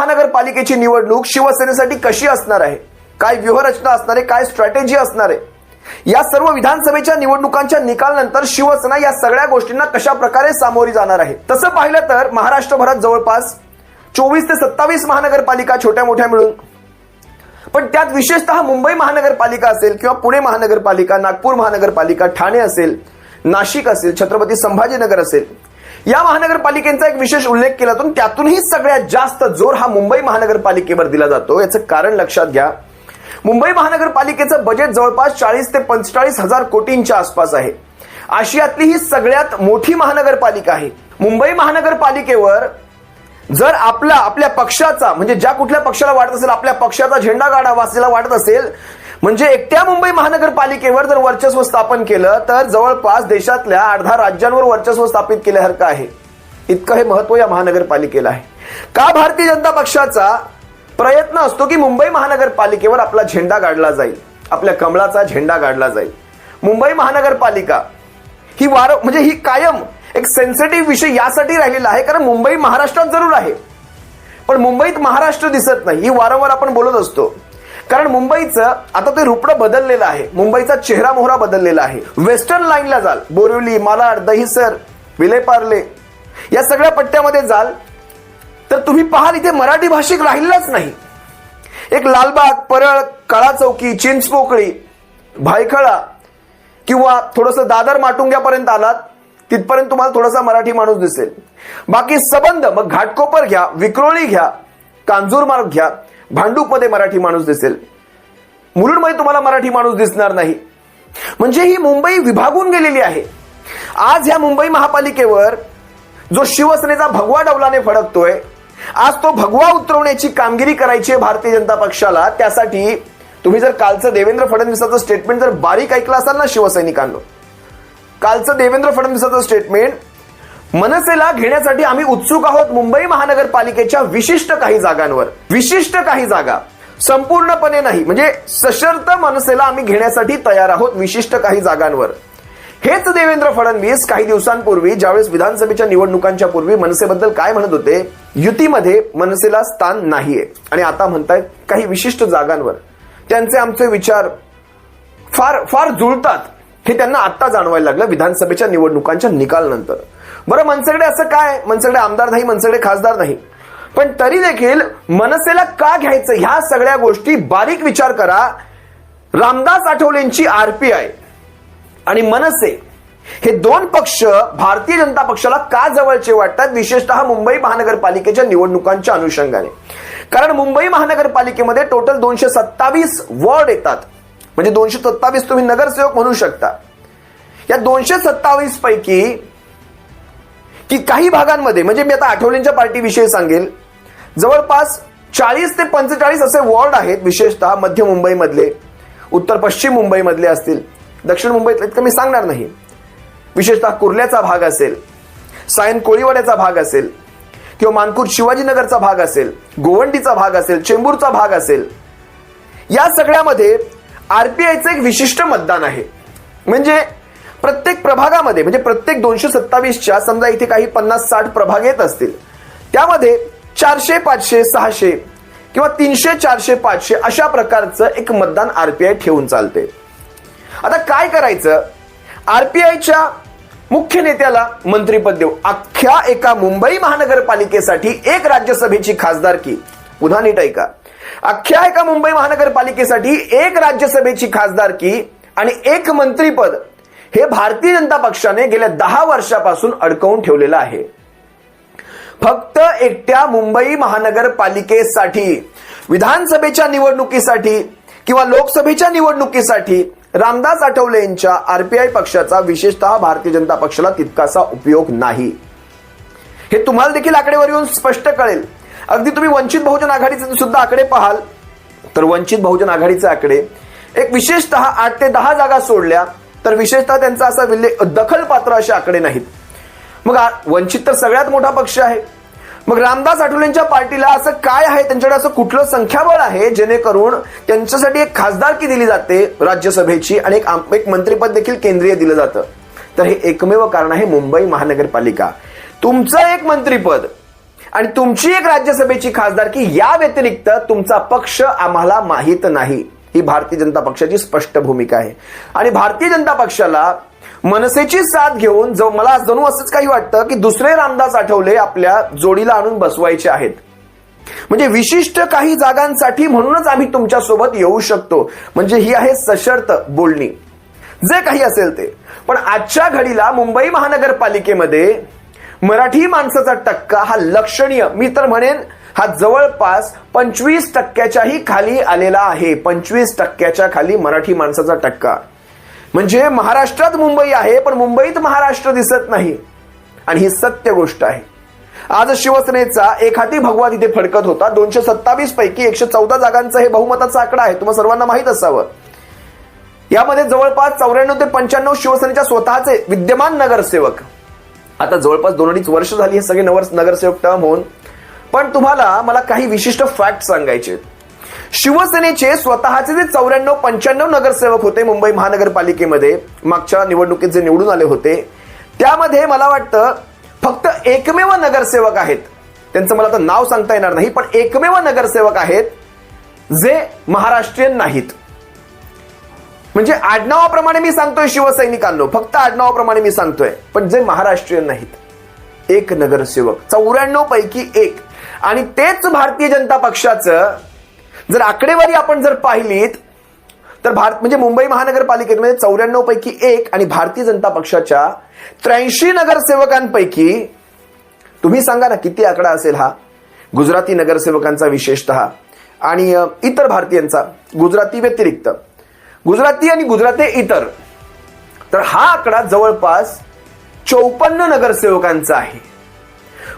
महानगरपालिकेची निवडणूक शिवसेनेसाठी कशी असणार आहे? काय व्यूहरचना असणार आहे? काय स्ट्रॅटेजी असणार आहे? या सर्व विधानसभेच्या निवडणुकांच्या निकालनंतर शिवसेना या सगळ्या गोष्टींना कशा प्रकारे सामोरी जाणार आहे? तसं पाहिलं तर महाराष्ट्रभरात जवळपास चोवीस ते सत्तावीस महानगरपालिका छोट्या मोठ्या मिळून पण त्यात विशेषतः मुंबई महानगरपालिका असेल किंवा पुणे महानगरपालिका नागपूर महानगरपालिका ठाणे असेल नाशिक असेल छत्रपती संभाजीनगर असेल या महानगरपालिकेचा एक विशेष उल्लेख केला जातो त्यातूनही सगळ्यात जास्त जोर हा मुंबई महानगरपालिकेवर दिला जातो. याचं कारण लक्षात घ्या. मुंबई महानगरपालिकेचं बजेट जवळपास चाळीस ते पंचेचाळीस हजार कोटींच्या आसपास आहे. आशियातली ही सगळ्यात मोठी महानगरपालिका आहे. मुंबई महानगरपालिकेवर जर आपला आपल्या पक्षाचा म्हणजे ज्या कुठल्या पक्षाला वाटत असेल आपल्या पक्षाचा झेंडा गाडावा असलेला वाटत असेल म्हणजे एकट्या मुंबई महानगरपालिकेवर जर वर्चस्व स्थापन केलं तर जवळपास देशातल्या अर्धा राज्यांवर वर्चस्व स्थापित केल्यासारखं आहे. इतकं हे महत्त्व या महानगरपालिकेला आहे. का भारतीय जनता पक्षाचा प्रयत्न असतो की मुंबई महानगरपालिकेवर आपला झेंडा गाडला जाईल? आपल्या कमळाचा झेंडा गाडला जाईल. मुंबई महानगरपालिका ही वार म्हणजे ही कायम एक सेन्सिटिव्ह विषय यासाठी राहिलेला आहे कारण मुंबई महाराष्ट्रात जरूर आहे. पण मुंबईत महाराष्ट्र दिसत नाही. ही वारंवार आपण बोलत असतो. कारण मुंबईचं आता ते रुपडं बदललेलं आहे. मुंबईचा चेहरा मोहरा बदललेला आहे. वेस्टर्न लाईनला जाल. बोरिवली मालाड दहिसर विलेपार्ले या सगळ्या पट्ट्यामध्ये जाल. तर तुम्ही पाहाल इथे मराठी भाषिक राहिलाच नाही. एक लालबाग परळ काळा चौकी चिंचपोकळी भायखळा किंवा थोडंसं दादर माटुंग्यापर्यंत आलात तिथपर्यंत तुम्हाला थोडासा मराठी माणूस दिसेल. बाकी सबंध मग घाटकोपर घ्या विक्रोळी घ्या कांजूर मार्ग घ्या भांडूपमध्ये मराठी माणूस दिसेल. मुलुंडमध्ये तुम्हाला मराठी माणूस दिसणार नाही. म्हणजे ही मुंबई विभागून गेलेली आहे. आज ह्या मुंबई महापालिकेवर जो शिवसेनेचा भगवा डवलाने फडकतोय आज तो भगवा उतरवण्याची कामगिरी करायची आहे भारतीय जनता पक्षाला त्यासाठी तुम्ही जर कालचं देवेंद्र फडणवीसाचं स्टेटमेंट जर बारीक ऐकलं असाल ना शिवसैनिकांनो. कालचं देवेंद्र फडणवीसाचं स्टेटमेंट मनसेला घेण्यासाठी आम्ही उत्सुक आहोत मुंबई महानगरपालिकेच्या विशिष्ट काही जागांवर. विशिष्ट काही जागा. संपूर्णपणे नाही म्हणजे सशर्त मनसेला आम्ही घेण्यासाठी तयार आहोत विशिष्ट काही जागांवर. हेच देवेंद्र फडणवीस काही दिवसांपूर्वी ज्यावेळेस विधानसभेच्या निवडणुकांच्या पूर्वी मनसेबद्दल काय म्हणत होते युतीमध्ये मनसेला स्थान नाहीये. आणि आता म्हणतायत काही विशिष्ट जागांवर. त्यांचे आमचे विचार फार फार जुळतात हे त्यांना आता जाणवायला लागलं विधानसभेच्या निवडणुकांच्या निकालानंतर. बरं मनसेकडे असं काय? मनसेकडे आमदार नाही मनसेकडे खासदार नाही. पण तरी देखील मनसेला का घ्यायचं? ह्या सगळ्या गोष्टी बारीक विचार करा. रामदास आठवलेंची आरपीआय आणि मनसे हे दोन पक्ष भारतीय जनता पक्षाला का जवळचे वाटतात? विशेषतः मुंबई महानगरपालिकेच्या निवडणुकांच्या अनुषंगाने. कारण मुंबई महानगरपालिकेमध्ये टोटल दोनशे सत्तावीस वॉर्ड येतात. म्हणजे दोनशे सत्तावीस तुम्ही नगरसेवक म्हणू शकता. या दोनशे सत्तावीस पैकी की काही भागांमध्ये म्हणजे मी आता आठवलेंच्या पार्टीविषयी सांगेल जवळपास चाळीस ते पंचेचाळीस असे वॉर्ड आहेत विशेषतः मध्य मुंबईमधले उत्तर पश्चिम मुंबईमधले असतील दक्षिण मुंबईतले इतकं मी सांगणार नाही. विशेषतः कुर्ल्याचा भाग असेल सायन कोळीवाड्याचा भाग असेल किंवा मानपूर शिवाजीनगरचा भाग असेल गोवंडीचा भाग असेल चेंबूरचा भाग असेल या सगळ्यामध्ये आरपीआयचं एक विशिष्ट मतदान आहे. म्हणजे प्रत्येक प्रभागामध्ये म्हणजे प्रत्येक दोनशे सत्तावीसच्या समजा इथे काही पन्नास साठ प्रभाग येत असतील त्यामध्ये चारशे पाचशे सहाशे किंवा तीनशे चारशे पाचशे अशा प्रकारचं एक मतदान आरपीआय ठेवून चालते. आता काय करायचं? आरपीआयच्या मुख्य नेत्याला मंत्रीपद देऊ. अख्ख्या एका मुंबई महानगरपालिकेसाठी एक राज्यसभेची खासदारकी. पुन्हा नीट ऐका. अख्ख्या एका मुंबई महानगरपालिकेसाठी एक राज्यसभेची खासदारकी आणि एक मंत्रीपद हे भारतीय जनता पक्षाने गेल्या दहा वर्षापासून अडकवून ठेवलेलं आहे. फक्त एकट्या मुंबई महानगरपालिकेसाठी विधानसभेच्या निवडणुकीसाठी किंवा लोकसभेच्या निवडणुकीसाठी रामदास आठवले यांच्या आरपीआय पक्षाचा विशेषतः भारतीय जनता पक्षाला तितकासा उपयोग नाही. हे तुम्हाला देखील आकडेवर येऊन स्पष्ट कळेल. अगदी तुम्ही वंचित बहुजन आघाडीचे सुद्धा आकडे पाहाल. तर वंचित बहुजन आघाडीचे आकडे एक विशेषतः आठ ते दहा जागा सोडल्या तर विशेषतः त्यांचा असा विल्ले दखल पात्र असे आकडे नाहीत. मग वंचित तर सगळ्यात मोठा पक्ष आहे. मग रामदास आठवलेंच्या पार्टीला असं काय आहे? त्यांच्याकडे असं कुठलं संख्याबळ आहे? जेणेकरून त्यांच्यासाठी एक खासदारकी दिली जाते राज्यसभेची आणि एक एक मंत्रिपद देखील केंद्रीय दिलं जातं. तर हे एकमेव कारण आहे मुंबई महानगरपालिका. तुमचं एक मंत्रिपद आणि तुमची एक राज्यसभेची खासदारकी या व्यतिरिक्त तुमचा पक्ष आम्हाला माहीत नाही. ही भारतीय जनता पक्षाची स्पष्ट भूमिका आहे. आणि भारतीय जनता पक्षाला मनसेची साथ घेऊन जो मला जणू असंच काही वाटतं की दुसरे रामदास आठवले आपल्या जोडीला आणून बसवायचे आहेत. म्हणजे विशिष्ट काही जागांसाठी म्हणूनच आम्ही तुमच्यासोबत येऊ शकतो. म्हणजे ही आहे सशर्त बोलणी. जे काही असेल ते. पण आजच्या घडीला मुंबई महानगरपालिकेमध्ये मराठी माणसाचा टक्का हा लक्षणीय. मी तर म्हणेन हा जवळपास पंचवीस टक्क्याच्याही खाली आलेला आहे. पंचवीस टक्क्याच्या खाली मराठी माणसाचा टक्का. म्हणजे महाराष्ट्रात मुंबई आहे पण मुंबईत महाराष्ट्र दिसत नाही. आणि ही सत्य गोष्ट आहे. आज शिवसेनेचा एक हाती भगवा तिथे फडकत होता. दोनशे सत्तावीस पैकी एकशे चौदा जागांचा हे बहुमताचा आकडा आहे. तुम्हाला सर्वांना माहीत असावं. यामध्ये जवळपास चौऱ्याण्णव ते पंच्याण्णव शिवसेनेच्या स्वतःचे विद्यमान नगरसेवक. आता जवळपास दोन अडीच वर्ष झाली हे सगळे नगर नगरसेवक टर्म होऊन. पण तुम्हाला मला काही विशिष्ट फॅक्ट सांगायचे शिवसेनेचे स्वतःचे जे चौऱ्याण्णव पंच्याण्णव नगरसेवक होते मुंबई महानगरपालिकेमध्ये मागच्या निवडणुकीत जे निवडून आले होते त्यामध्ये मला वाटतं फक्त एकमेव नगरसेवक आहेत. त्यांचं मला आता नाव सांगता येणार नाही पण एकमेव नगरसेवक आहेत जे महाराष्ट्रीयन नाहीत. म्हणजे आडनावाप्रमाणे मी सांगतोय शिवसैनिकांनो फक्त आडनावाप्रमाणे मी सांगतोय पण जे महाराष्ट्रीयन नाहीत. एक नगरसेवक चौऱ्याण्णव पैकी एक. आणि तेच भारतीय जनता पक्षाचं जर आकडेवारी आपण जर पाहिलीत तर भारत म्हणजे मुंबई महानगरपालिकेमध्ये म्हणजे चौऱ्याण्णव पैकी एक आणि भारतीय जनता पक्षाच्या त्र्याऐंशी नगरसेवकांपैकी तुम्ही सांगा ना किती आकडा असेल हा? गुजराती नगरसेवकांचा विशेषतः आणि इतर भारतीयांचा गुजराती व्यतिरिक्त. गुजराती आणि गुजराती इतर. तर हा आकडा जवळपास चौपन्न नगरसेवकांचा आहे.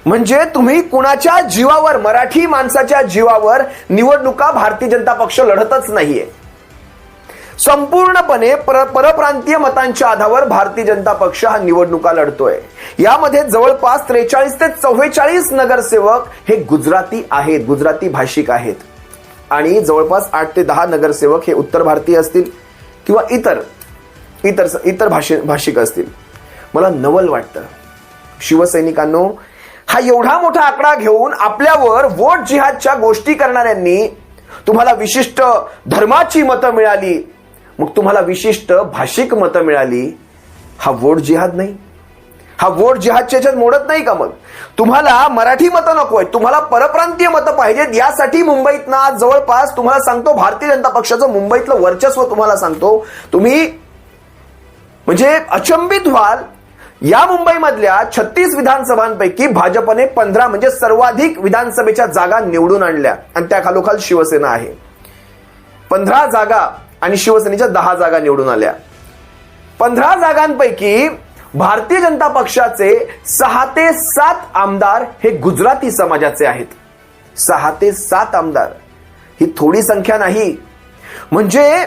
म्हणजे तुम्ही कुणाच्या जीवावर मराठी माणसाच्या जीवावर निवडणुका भारतीय जनता पक्ष लढतच नाहीये. संपूर्णपणे पर परप्रांतीय मतांच्या आधारावर भारतीय जनता पक्ष हा निवडणुका लढतोय. यामध्ये जवळपास त्रेचाळीस ते चव्वेचाळीस नगरसेवक हे गुजराती आहेत गुजराती भाषिक आहेत. आणि जवळपास आठ ते दहा नगरसेवक हे उत्तर भारतीय असतील किंवा इतर इतर इतर भाषे भाषिक असतील. मला नवल वाटतं. शिवसैनिकांनो हा एवढा मोठा आकडा घेऊन आपल्यावर वोट जिहादच्या गोष्टी करणाऱ्यांनी तुम्हाला विशिष्ट धर्माची मतं मिळाली मग तुम्हाला विशिष्ट भाषिक मतं मिळाली हा वोट जिहाद नाही. हा वोट जिहादच्या याच्यात मोडत नाही का मग? तुम्हाला मराठी मतं नको आहेत तुम्हाला परप्रांतीय मतं पाहिजेत यासाठी मुंबईत ना जवळपास तुम्हाला सांगतो भारतीय जनता पक्षाचं मुंबईतलं वर्चस्व तुम्हाला सांगतो. तुम्ही म्हणजे अचंबित व्हाल या मुंबईमधल्या छत्तीस विधानसभांपैकी भाजपने पंधरा म्हणजे सर्वाधिक विधानसभेच्या जागा निवडून आणल्या. आणि त्या खालोखाल शिवसेना आहे. पंधरा जागा आणि शिवसेनेच्या दहा जागा निवडून आल्या. पंधरा जागांपैकी भारतीय जनता पक्षाचे सहा ते सात आमदार हे गुजराती समाजाचे आहेत. सहा ते सात आमदार. ही थोडी संख्या नाही. म्हणजे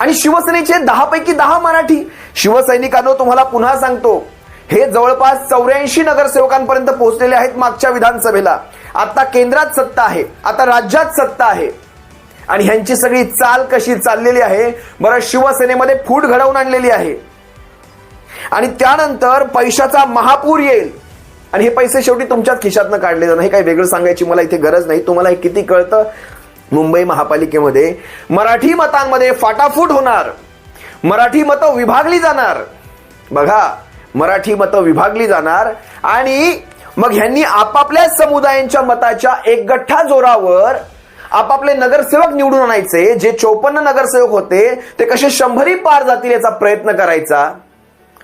आणि शिवसेनेचे दहा पैकी दहा मराठी. शिवसैनिकांनो तुम्हाला पुन्हा सांगतो हे जवळपास चौऱ्याऐंशी नगरसेवकांपर्यंत पोहोचलेले आहेत मागच्या विधानसभेला. आता केंद्रात सत्ता आहे आता राज्यात सत्ता आहे. आणि ह्यांची सगळी चाल कशी चाललेली आहे बरं शिवसेनेमध्ये फूट घडवून आणलेली आहे. आणि त्यानंतर पैशाचा महापूर येईल. आणि हे पैसे शेवटी तुमच्याच खिशातनं काढले जाणार हे काही वेगळं सांगायची मला इथे गरज नाही. तुम्हाला हे किती कळतं? मुंबई महापालिकेमध्ये मराठी मतांमध्ये फाटाफूट होणार. मराठी मतं विभागली जाणार. बघा मराठी मतं विभागली जाणार आणि मग ह्यांनी आपापल्या समुदायांच्या मताच्या एक गठ्ठा जोरावर आपापले नगरसेवक निवडून आणायचे. जे चौपन्न नगरसेवक होते ते कसे शंभरी पार जातील याचा प्रयत्न करायचा?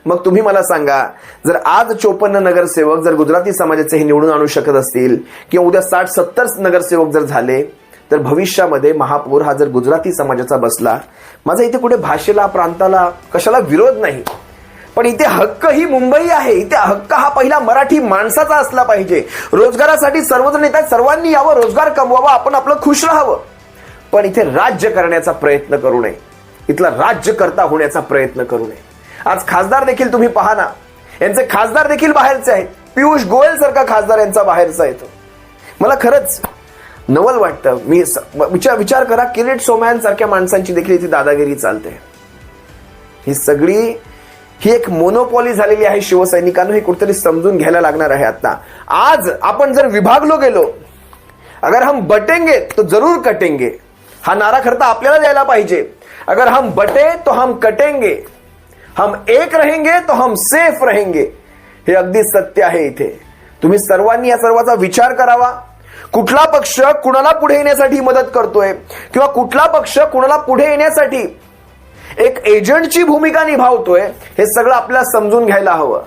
मग तुम्ही मला सांगा जर आज चोपन्न नगरसेवक जर गुजराती समाजाचे हे निवडून आणू शकत असतील किंवा उद्या साठ सत्तर नगरसेवक जर झाले तर भविष्यामध्ये महापौर हा जर गुजराती समाजाचा बसला माझा इथे कुठे भाषेला प्रांताला कशाला विरोध नाही. पण इथे हक्क ही मुंबई आहे. इथे हक्क हा पहिला मराठी माणसाचा असला पाहिजे. रोजगारासाठी सर्वजण येतात सर्वांनी यावं रोजगार कमवावा आपण आपलं खुश राहावं. पण इथे राज्य करण्याचा प्रयत्न करू नये. इथला राज्यकर्ता होण्याचा प्रयत्न करू नये. आज खासदार देखील तुम्ही पहा ना. यांचे खासदार देखील बाहेरचे आहेत. पियुष गोयल सारखा खासदार यांचा बाहेरचा येतो. मला खरंच नवल वाटतं. मी विचार विचार करा किरीट सोमॅन सारख्या माणसांची देखील इथे दादागिरी चालते. ही सगळी ही एक मोनोपॉली झालेली आहे शिवसैनिकांना हे कुठेतरी समजून घ्यायला लागणार आहे आता. आज आपण जर विभागलो गेलो अगर हम बटेंगे तो जरूर कटेंगे. हा नारा खरं तर आपल्याला द्यायला पाहिजे. अगर हम बटे तो हम कटेंगे. हम एक रहेंगे तो हम सेफ रहेंगे. हे अगदी सत्य आहे इथे. तुम्ही सर्वांनी या सर्वाचा विचार करावा. कुठला पक्ष कुणाला पुढे येण्यासाठी मदत करतोय? किंवा कुठला पक्ष कुणाला पुढे येण्यासाठी एक एजंटची भूमिका निभावतोय? हे सगळं आपल्याला समजून घ्यायला हवं.